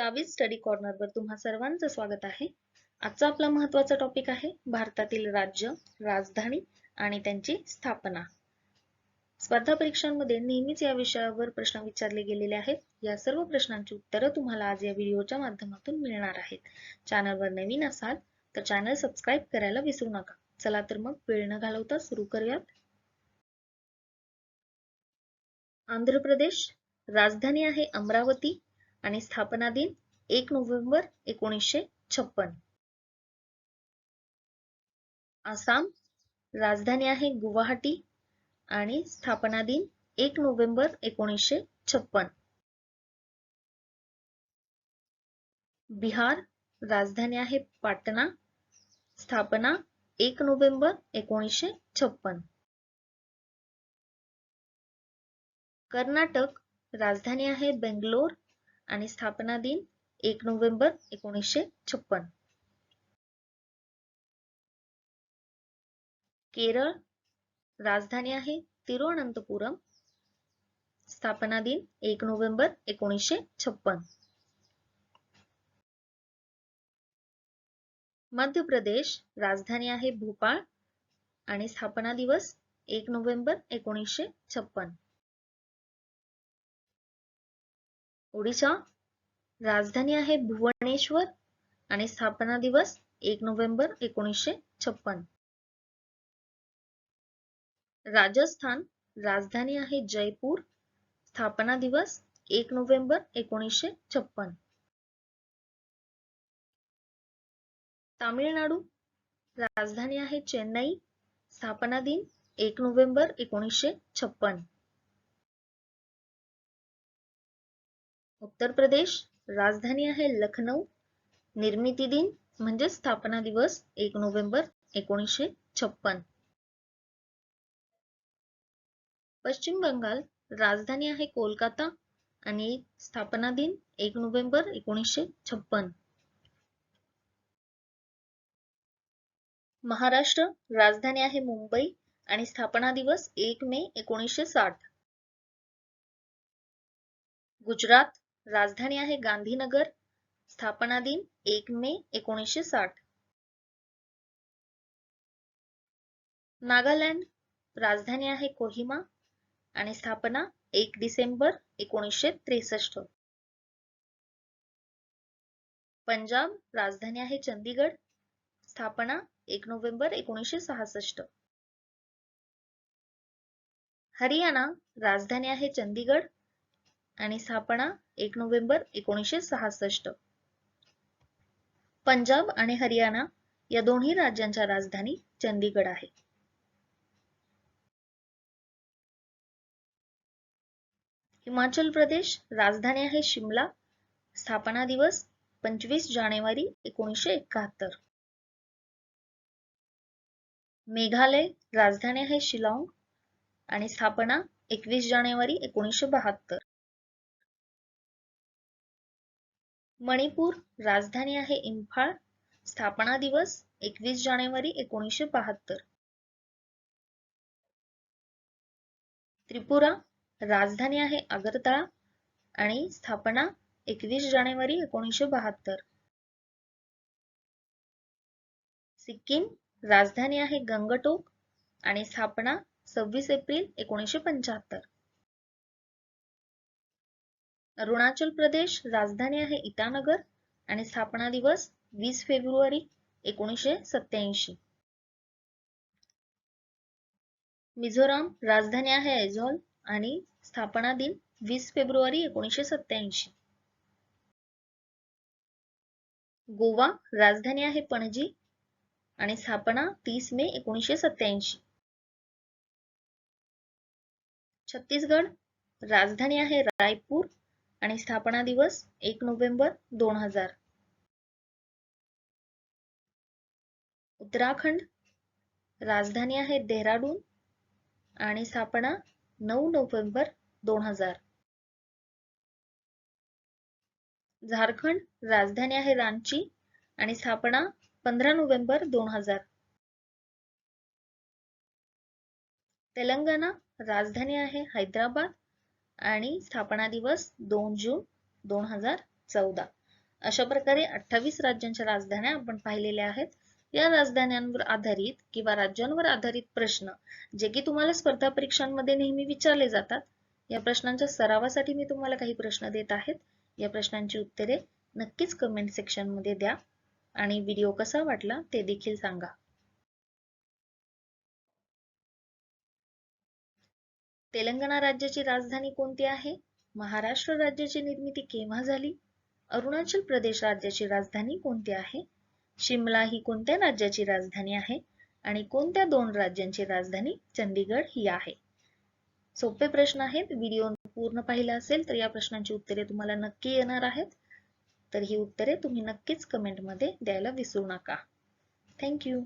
सावी study corner वर तुम्हा सर्वांचं स्वागत आहे. आजचा आपला महत्त्वाचा टॉपिक आहे भारतातील राज्य राजधानी आणि त्यांची स्थापना. स्पर्धा परीक्षांमध्ये नेहमीच या विषयावर प्रश्न विचारले गेलेले आहेत. या सर्व प्रश्नांची उत्तरं तुम्हाला आज या व्हिडिओच्या माध्यमातून मिळणार आहेत. चॅनलवर नवीन असाल तर चॅनल सबस्क्राईब करायला विसरू नका. चला तर मग वेळ न घालवता सुरू करूयात. आंध्र प्रदेश राजधानी आहे अमरावती. आणि स्थापना दिन एक नोव्हेंबर एकोणीसशे छप्पन. आसाम राजधानी आहे गुवाहाटी आणि स्थापना दिन एक नोव्हेंबर एकोणीसशे छप्पन. बिहार राजधानी आहे पाटणा स्थापना एक नोव्हेंबर एकोणीसशे छप्पन. कर्नाटक राजधानी आहे बेंगलोर आणि स्थापना दिन एक नोव्हेंबर एकोणीसशे छप्पन. केरळ राजधानी आहे तिरुअनंतपुरम. स्थापना दिन एक नोव्हेंबर एकोणीसशे छप्पन. मध्य प्रदेश राजधानी आहे भोपाळ आणि स्थापना दिवस एक नोव्हेंबर एकोणीसशे छप्पन. ओडिशा राजधानी आहे भुवनेश्वर आणि स्थापना दिवस एक नोव्हेंबर एकोणीसशे छप्पन. राजस्थान राजधानी आहे जयपूर. स्थापना दिवस एक नोव्हेंबर एकोणीसशे छप्पन. तामिळनाडू राजधानी आहे चेन्नई. स्थापना दिन एक नोव्हेंबर एकोणीसशे छप्पन. उत्तर प्रदेश राजधानी आहे लखनौ. निर्मिती दिन म्हणजे स्थापना दिवस एक नोव्हेंबर एकोणीसशे छप्पन. पश्चिम बंगाल राजधानी आहे कोलकाता आणि स्थापना दिन एक नोव्हेंबर एकोणीसशे छप्पन. महाराष्ट्र राजधानी आहे मुंबई आणि स्थापना दिवस एक मे एकोणीसशे साठ. गुजरात राजधानी आहे गांधीनगर. स्थापना दिन एक मे एकोणीसशे साठ. नागालँड राजधानी आहे कोहिमा आणि स्थापना एक डिसेंबर एकोणीसशे त्रेसष्ट. पंजाब राजधानी आहे चंदीगड. स्थापना एक नोव्हेंबर एकोणीसशे सहासष्ट. हरियाणा राजधानी आहे चंदीगड. आणि स्थापना एक नोव्हेंबर एकोणीसशे सहासष्ट. पंजाब आणि हरियाणा या दोन्ही राज्यांच्या राजधानी चंदीगड आहे. हिमाचल प्रदेश राजधानी आहे शिमला. स्थापना दिवस पंचवीस जानेवारी एकोणीसशे एकाहत्तर. मेघालय राजधानी आहे शिलाँग आणि स्थापना एकवीस जानेवारी एकोणीसशे बहात्तर. मणिपूर राजधानी आहे इम्फाळ स्थापना दिवस एकवीस जानेवारी एकोणीसशे बहात्तर. त्रिपुरा राजधानी आहे आगरतळा आणि स्थापना एकवीस जानेवारी एकोणीसशे बहात्तर. सिक्कीम राजधानी आहे गंगटोक आणि स्थापना सव्वीस एप्रिल एकोणीसशे पंच्याहत्तर. अरुणाचल प्रदेश राजधानी आहे इटानगर आणि स्थापना दिवस वीस फेब्रुवारी एकोणीसशे सत्याऐंशी मिझोराम राजधानी आहे ऐझॉल आणि स्थापना दिन वीस फेब्रुवारी एकोणीसशे सत्याऐंशी गोवा राजधानी आहे पणजी आणि स्थापना तीस मे एकोणीसशे सत्याऐंशी छत्तीसगड राजधानी आहे रायपूर आणि स्थापना दिवस एक नोव्हेंबर दोन हजार. उत्तराखंड राजधानी आहे देहराडून आणि स्थापना नऊ नोव्हेंबर दोन हजार. झारखंड राजधानी आहे रांची आणि स्थापना पंधरा नोव्हेंबर दोन हजार. तेलंगणा राजधानी आहे हैदराबाद आणि स्थापना दिवस दोन जून दोन हजार चौदा. अशा प्रकारे अठ्ठावीस राज्यांच्या राजधान्या आपण पाहिलेल्या आहेत. या राजधान्यांवर आधारित किंवा राज्यांवर आधारित प्रश्न जे की तुम्हाला स्पर्धा परीक्षांमध्ये नेहमी विचारले जातात या प्रश्नांच्या सरावासाठी मी तुम्हाला काही प्रश्न देत आहेत. या प्रश्नांची उत्तरे नक्कीच कमेंट सेक्शनमध्ये द्या आणि व्हिडिओ कसा वाटला ते देखील सांगा. तेलंगणा राज्याची राजधानी कोणती आहे? महाराष्ट्र राज्याची निर्मिती केव्हा झाली? अरुणाचल प्रदेश राज्याची राजधानी कोणती आहे? शिमला ही कोणत्या राज्याची राजधानी आहे? आणि कोणत्या दोन राज्यांची राजधानी चंदीगड ही आहे? सोपे प्रश्न आहेत. व्हिडिओ पूर्ण पाहिला असेल तर या प्रश्नांची उत्तरे तुम्हाला नक्की येणार आहेत. तर ही उत्तरे तुम्ही नक्कीच कमेंटमध्ये द्यायला विसरू नका. थँक्यू.